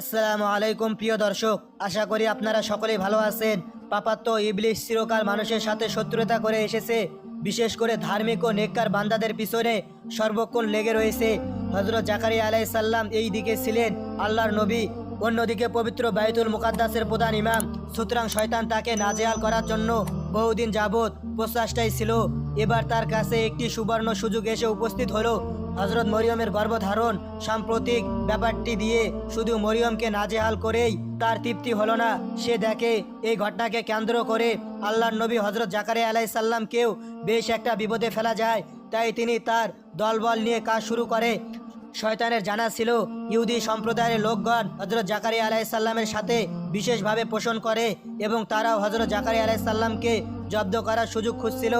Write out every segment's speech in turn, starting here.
আসসালামু আলাইকুম প্রিয় দর্শক, আশা করি আপনারা সকলেই ভালো আছেন। পাপাত্ত ইবলিশ চিরকাল মানুষের সাথে শত্রুতা করে এসেছে। বিশেষ করে ধার্মিক ও নেককার বান্দাদের পিছনে সর্বক্ষণ লেগে রয়েছে। হজরত জাকারিয়া আলাই সাল্লাম এই দিকে ছিলেন আল্লাহর নবী, অন্যদিকে পবিত্র বাইতুল মুকাদ্দাসের প্রধান ইমাম। সুতরাং শয়তান তাকে নাজেহাল করার জন্য বহুদিন যাবৎ প্রচেষ্টায় ছিল। এবার তার কাছে একটি সুবর্ণ সুযোগ এসে উপস্থিত হলো। হজরত মরিয়মের গর্ভধারণ সাম্প্রতিক ব্যাপারটি দিয়ে শুধু মরিয়মকে নাজেহাল করেই তার তৃপ্তি হলো না। সে দেখে এই ঘটনাকে কেন্দ্র করে আল্লাহর নবী হজরত জাকারিয়া আলাই সাল্লামকেও বেশ একটা বিপদে ফেলা যায়। তাই তিনি তার দলবল নিয়ে কাজ শুরু করে। শয়তানের জানা ছিল ইহুদি সম্প্রদায়ের লোকগণ হজরত জাকারিয়া আলাইসাল্লামের সাথে বিশেষভাবে পোষণ করে এবং তারাও হজরত জাকারিয়া আলাইসাল্লামকে জব্দ করার সুযোগ খুঁজছিল।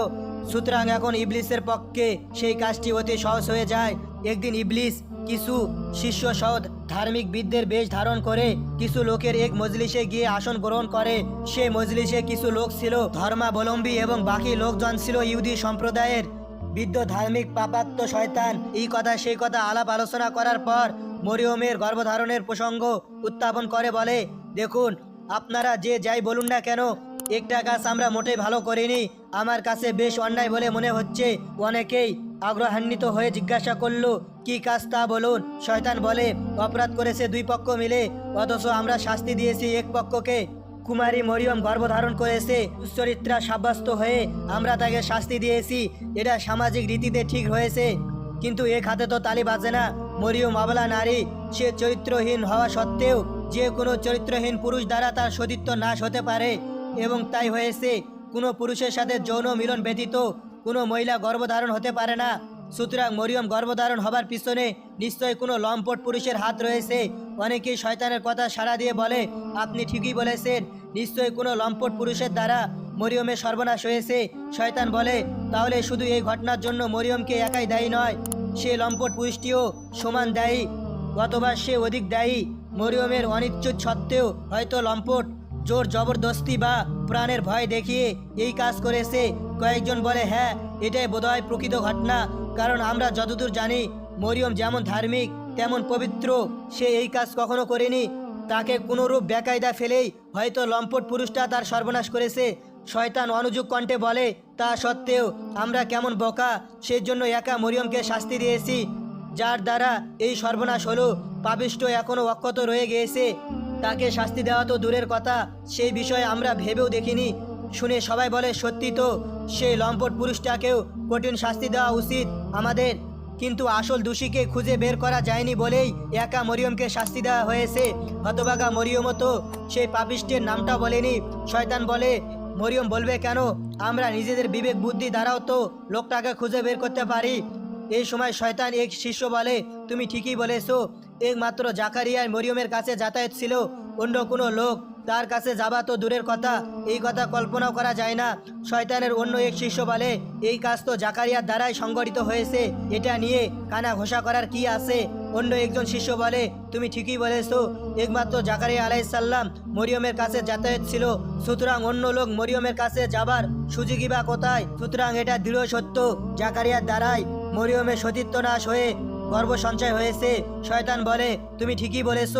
সুতরাং এখন ইবলিসের পক্ষে সেই কাজটি অতি সহজ হয়ে যায়। একদিন ইবলিস কিছু শিষ্য সৎ ধার্মিক বিদদের বেশ ধারণ করে কিছু লোকের এক মজলিসে গিয়ে আসন গ্রহণ করে। সে মজলিসে কিছু লোক ছিল ধর্মাবলম্বী এবং বাকি লোকজন ছিল ইহুদি সম্প্রদায়ের। বৃদ্ধ ধার্মিক পাপাত্ম শয়তান এই কথা সেই কথা আলাপ আলোচনা করার পর মরিয়মের গর্ভধারণের প্রসঙ্গ উত্থাপন করে বলে, দেখুন, আপনারা যে যাই বলুন না কেন একটা কাজ আমরা মোটেই ভালো করিনি। আমার কাছে বেশ অন্যায় বলে মনে হচ্ছে। অনেকেই আগ্রহান্বিত হয়ে জিজ্ঞাসা করল, কি কাজ তা বলুন? শয়তান বলে, অপরাধ করেছে দুই পক্ষ মিলে, অথচ আমরা শাস্তি দিয়েছি এক পক্ষকে। কুমারী মরিয়ম গর্ভধারণ করেছে, দুশ্চরিত্রা সাব্যস্ত হয়ে আমরা তাকে শাস্তি দিয়েছি। এটা সামাজিক রীতিতে ঠিক হয়েছে। কিন্তু এক হাতে তো তালি বাজে না। মরিয়ম অবলা নারী, সে চরিত্রহীন হওয়া সত্ত্বেও যে কোনো চরিত্রহীন পুরুষ দ্বারা তার সতীত্ব নাশ হতে পারে। এবং তাই হয়েছে, কোনো পুরুষের সাথে যৌন মিলন ব্যতীত কোনো মহিলা গর্ভধারণ হতে পারে না। সুতরাং মরিয়ম গর্ভধারণ হবার পিছনে নিশ্চয়ই কোনো লম্পট পুরুষের হাত রয়েছে। অনেকেই শয়তানের কথা সাড়া দিয়ে বলে, আপনি ঠিকই বলেছেন নিশ্চয়ই কোনো লম্পট পুরুষের দ্বারা মরিয়মের সর্বনাশ হয়েছে। শয়তান বলে, তাহলে শুধু এই ঘটনার জন্য মরিয়মকে একাই দায়ী নয়, সে লম্পট পুরুষটিও সমান দায়ী। অথবা সে অধিক দায়ী। মরিয়মের অনিচ্ছুত সত্ত্বেও হয়তো লম্পট জোর জবরদস্তি বা প্রাণের ভয় দেখিয়ে এই কাজ করেছে কয়েকজন বলে হ্যাঁ এটাই বোধহয় প্রকৃত ঘটনা। কারণ আমরা যতদূর জানি, মরিয়ম যেমন ধার্মিক, তেমন পবিত্র। সে এই কাজ কখনো করেনি। তাকে কোনোরূপ বেকায়দা ফেলেই হয়তো লম্পট পুরুষটা তার সর্বনাশ করেছে শয়তান অনুযোগ কণ্ঠে বলে, তা সত্ত্বেও আমরা কেমন বোকা, সেজন্য একা মরিয়মকে শাস্তি দিয়েছি যার দ্বারা এই সর্বনাশ হলো পাবিষ্ট এখনও অক্ষত রয়ে গিয়েছে। তাকে শাস্তি দেওয়া তো দূরের কথা, সেই বিষয়ে আমরা ভেবেও দেখিনি। শুনে সবাই বলে, সত্যি তো, সেই লম্পট পুরুষটাকেও কঠিন শাস্তি দেওয়া উচিত আমাদের। কিন্তু আসল দোষীকে খুঁজে বের করা যায়নি বলেই একা মরিয়মকে শাস্তি দেওয়া হয়েছে। হতবাগা মরিয়মও তো সেই পাপিষ্টের নামটা বলেনি। শয়তান বলে, মরিয়ম বলবে কেন? আমরা নিজেদের বিবেক বুদ্ধি দ্বারাও তো লোকটাকে খুঁজে বের করতে পারি। এই সময় শয়তান এক শিষ্য বলে, তুমি ঠিকই বলেছ। একমাত্র জাকারিয়ার মরিয়মের কাছে যাতায়াত ছিল, অন্য কোনো লোক তার কাছে যাবা তো দূরের কথা। এই কথা কল্পনাও করা যায় না। শয়তানের অন্য এক শিষ্য বলে, এই কাজ তো জাকারিয়ার দ্বারাই সংগঠিত হয়েছে। এটা নিয়ে কানা ঘোষা করার কি আছে? অন্য একজন শিষ্য বলে, তুমি ঠিকই বলেছ। একমাত্র জাকারিয়া আলাইসাল্লাম মরিয়মের কাছে যাতায়াত ছিল। সুতরাং অন্য লোক মরিয়মের কাছে যাবার সুযোগই বা কোথায়? সুতরাং এটা দৃঢ় সত্য। জাকারিয়ার দ্বারাই মরিয়মের সতীত্ব নাশ হয়ে গর্ব সঞ্চয় হয়েছে। শয়তান বলে, তুমি ঠিকই বলেছ।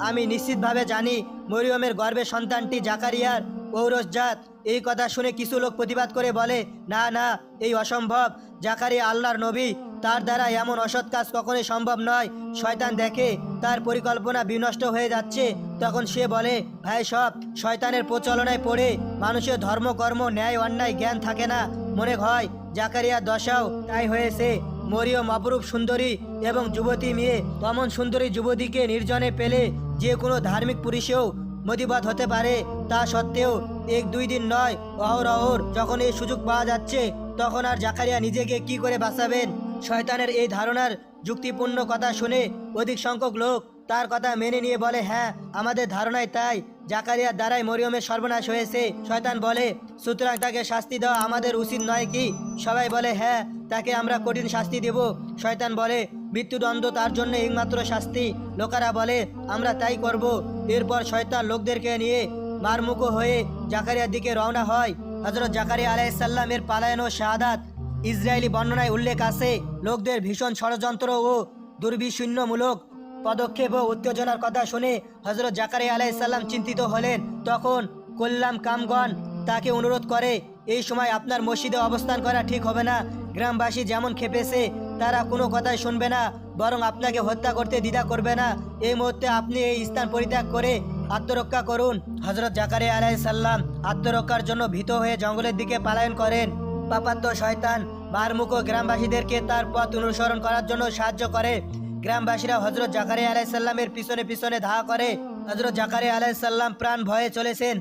আমি নিশ্চিতভাবে জানি মরিয়মের গর্ভের সন্তানটি জাকারিয়ার ঔরসজাত। এই কথা শুনে কিছু লোক প্রতিবাদ করে বলে, না না, এই অসম্ভব। জাকারিয়া আল্লাহর নবী। তার দ্বারা এমন অসৎ কাজ কখনোই সম্ভব নয়। শয়তান দেখে, তার পরিকল্পনা বিনষ্ট হয়ে যাচ্ছে। তখন সে বলে, ভাই, সব শয়তানের প্রচলনায় পড়ে মানুষের ধর্মকর্ম ন্যায়, অন্যায়, জ্ঞান থাকে না। মনে হয় জাকারিয়ার দশাও তাই হয়েছে। মরিয়ম অপরূপ সুন্দরী এবং যুবতী মেয়ে তমন সুন্দরী যুবতীকে নির্জনে পেলে যে কোনো ধার্মিক পুরুষেও মতিবাদ হতে পারে। তা সত্ত্বেও এক দুই দিন নয় অহরহর যখন এই সুযোগ পাওয়া যাচ্ছে, তখন আর জাকারিয়া নিজেকে কি করে বাঁচাবেন? শয়তানের এই ধারণার যুক্তিপূর্ণ কথা শুনে অধিক সংখ্যক লোক তার কথা মেনে নিয়ে বলে হ্যাঁ আমাদের ধারণায় তাই। জাকারিয়ার দ্বারাই মরিয়মের সর্বনাশ হয়েছে। শয়তান বলে, সুতরাং তাকে শাস্তি দেওয়া আমাদের উচিত নয় কি? সবাই বলে হ্যাঁ তাকে আমরা কঠিন শাস্তি দেব। শয়তান বলে, মৃত্যুদণ্ড তার জন্য একমাত্র শাস্তি। লোকেরা বলে, আমরা তাই করব। এরপর শয়তান লোকদেরকে নিয়ে মারমুখো হয়ে জাকারিয়ার দিকে রওনা হয়। হজরত জাকারিয়া আলাইসাল্লামের পালায়ন ও শাহাদাত ইসরায়েলি বর্ণনায় উল্লেখ আছে। লোকদের ভীষণ ষড়যন্ত্র ও দুর্বিশূন্যমূলক পদক্ষেপ ও উত্তেজনার কথা শুনে হজরত জাকারিয়া আলাইসাল্লাম চিন্তিত হলেন। তখন কল্যাম কামগণ তাকে অনুরোধ করে, এই সময় আপনার মসজিদে অবস্থান করা ঠিক হবে না। গ্রামবাসী যেমন খেপেছে, তারা কোনো কথাই শুনবে না, বরং আপনাকে হত্যা করতে দ্বিধা করবে না। এই মুহূর্তে আপনি এই স্থান পরিত্যাগ করে আত্মরক্ষা করুন। হজরত জাকারিয়া আলাইসাল্লাম আত্মরক্ষার জন্য ভীত হয়ে জঙ্গলের দিকে পালায়ন করেন। পাপাত্ত শয়তান বারমুখো গ্রামবাসীদেরকে তার পথ অনুসরণ করার জন্য সাহায্য করে। গ্রামবাসীরা হজরত জাকারিয়া আলাইসাল্লামের পিছনে পিছনে ধা করে। হজরত জাকারিয়া আলাইসাল্লাম প্রাণ ভয়ে চলেছেন।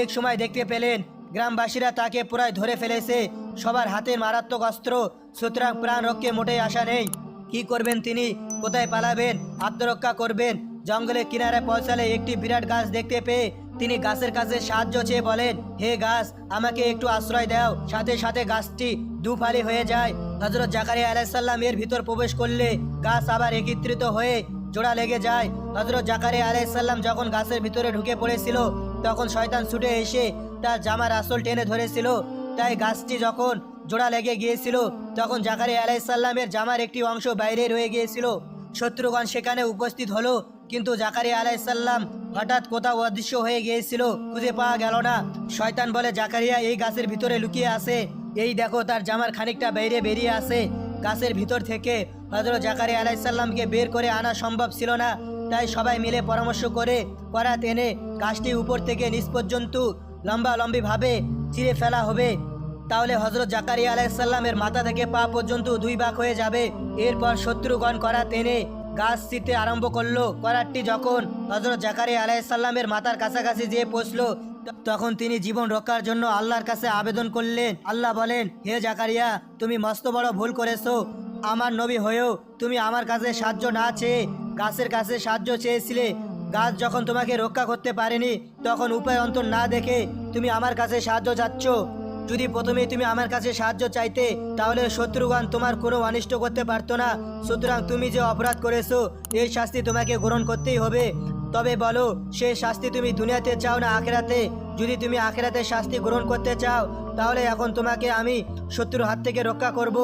এক সময় দেখতে পেলেন, গ্রামবাসীরা তাকে পুরাই ধরে ফেলেছে। সবার হাতে মারাত্মক অস্ত্র, সুতরাং প্রাণ রক্ষে মোটেই আশা নেই। কি করবেন তিনি? কোথায় পালাবেন? আত্মরক্ষা করবেন? জঙ্গলের কিনারে পৌঁছালে একটি বিরাট গাছ দেখতে পেয়ে তিনি গাছের কাছে সাহায্য চেয়ে বলেন, হে গাছ, আমাকে একটু আশ্রয় দাও। সাথে সাথে গাছটি দুফালি হয়ে যায়। হজরত জাকারিয়া আলাইসাল্লাম এর ভিতর প্রবেশ করলে গাছ আবার একত্রিত হয়ে জোড়া লেগে যায়। হজরত জাকারিয়া আলাইসাল্লাম যখন গাছের ভিতরে ঢুকে পড়েছিল, তখন শয়তান ছুটে এসে তার জামার আসল টেনে ধরেছিল। তাই গাছটি যখন জোড়া লেগে গিয়েছিল, তখন জাকারিয়া আলাইসাল্লামের জামার একটি অংশ বাইরে রয়ে গিয়েছিল। শত্রুগণ সেখানে উপস্থিত হলো, কিন্তু জাকারিয়া আলাইসাল্লাম হঠাৎ কোথাও অদৃশ্য হয়ে গিয়েছিল, খুঁজে পাওয়া গেল না। শয়তান বলে, জাকারিয়া, এই গাছের ভিতরে লুকিয়ে আছে। এই দেখো, তার জামার খানিকটা বাইরে বেরিয়ে আসে গাছের ভিতর থেকে হজরত জাকারিয়া আলাইসাল্লামকে বের করে আনা সম্ভব ছিল না। তাই সবাই মিলে পরামর্শ করে করা টেনে গাছটি উপর থেকে নিচ পর্যন্ত লম্বা লম্বিভাবে চিরে ফেলা হবে। তাহলে হজরত জাকারিয়া আলাইসাল্লামের মাথা থেকে পা পর্যন্ত দুই ভাগ হয়ে যাবে। এরপর শত্রুগণ করা টেনে গাছ চিরতে আরম্ভ করল। করারটি যখন হজরত জাকারিয়া আলাইসাল্লামের মাথার কাছাকাছি যেয়ে পৌঁছলো তখন তিনি জীবন রক্ষার জন্য আল্লাহর কাছে আবেদন করলেন। আল্লাহ বলেন, হে জাকারিয়া, তুমি মস্ত বড় ভুল করেছ। আমার নবী হয়েও তুমি আমার কাছে সাহায্য না চেয়ে গাছের কাছে সাহায্য চেয়েছিলে। গাছ যখন তোমাকে রক্ষা করতে পারেনি, তখন উপায় অন্তর না দেখে তুমি আমার কাছে সাহায্য চাচ্ছ। যদি প্রথমে তুমি আমার কাছে সাহায্য চাইতে, তাহলে শত্রুগণ তোমার কোনো অনিষ্ট করতে পারতো না। সুতরাং তুমি যে অপরাধ করেছ, এই শাস্তি তোমাকে গ্রহণ করতেই হবে। তবে বলো সেই শাস্তি তুমি দুনিয়াতে চাও না আখেরাতে? যদি তুমি আখেরাতে শাস্তি গ্রহণ করতে চাও, তাহলে এখন তোমাকে আমি শত্রুর হাত থেকে রক্ষা করব।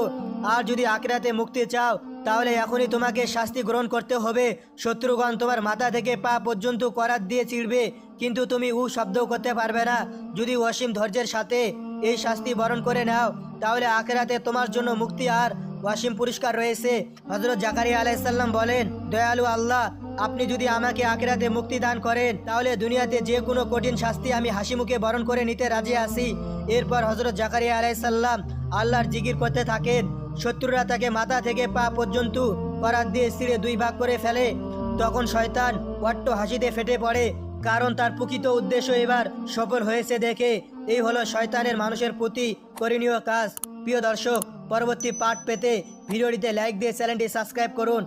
আর যদি আখেরাতে মুক্তি চাও, তাহলে এখনই তোমাকে শাস্তি গ্রহণ করতে হবে। শত্রুগণ তোমার মাথা থেকে পা পর্যন্ত করাত দিয়ে চিড়বে, কিন্তু তুমি উ শব্দও করতে পারবে না। যদি অসীম ধৈর্যের সাথে এই শাস্তি বরণ করে নাও। তাহলে আখেরাতে তোমার জন্য মুক্তি আর ওয়াসিম পুরস্কার রয়েছে। হজরত জাকারিয়া আলাইসাল্লাম বলেন, দয়ালু আল্লাহ, আপনি যদি আমাকে আখেরাতে মুক্তি দান করেন, তাহলে দুনিয়াতে যে কোনো কঠিন শাস্তি আমি হাসি মুখে বরণ করে নিতে রাজি আছি। এরপর হজরত জাকারিয়া আলাইসাল্লাম আল্লাহর জিকির করতে থাকেন। শত্রুরা তাকে মাথা থেকে পা পর্যন্ত করাত দিয়ে ছিঁড়ে দুই ভাগ করে ফেলে। তখন শয়তান ওয়াট্ট হাসিতে ফেটে পড়ে। কারণ তার প্রকৃত উদ্দেশ্য এবার সফল হয়েছে দেখে। এই হলো শয়তানের মানুষের প্রতি করণীয় কাজ। প্রিয় দর্শক, পরবর্তী পাঠ পেতে ভিডিওটিতে লাইক দিয়ে চ্যানেলটি সাবস্ক্রাইব করুন।